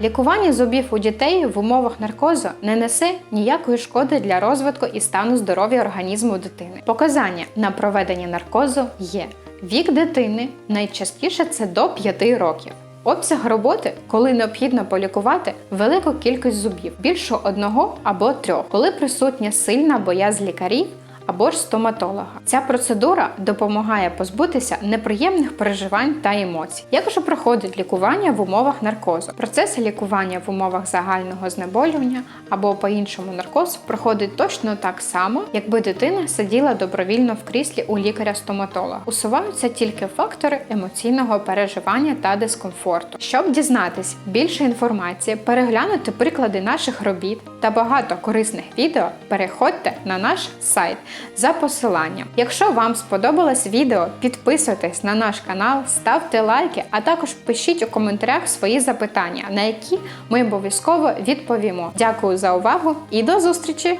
Лікування зубів у дітей в умовах наркозу не несе ніякої шкоди для розвитку і стану здоров'я організму дитини. Показання на проведення наркозу є. Вік дитини найчастіше це до 5 років. Обсяг роботи, коли необхідно полікувати велику кількість зубів, більше одного або трьох, коли присутня сильна боязнь лікарів або ж стоматолога. Ця процедура допомагає позбутися неприємних переживань та емоцій. Як же проходить лікування в умовах наркозу? Процес лікування в умовах загального знеболювання або по-іншому наркоз проходить точно так само, якби дитина сиділа добровільно в кріслі у лікаря-стоматолога. Усуваються тільки фактори емоційного переживання та дискомфорту. Щоб дізнатись більше інформації, переглянути приклади наших робіт та багато корисних відео, переходьте на наш сайт за посиланням. Якщо вам сподобалось відео, підписуйтесь на наш канал, ставте лайки, а також пишіть у коментарях свої запитання, на які ми обов'язково відповімо. Дякую за увагу і до зустрічі!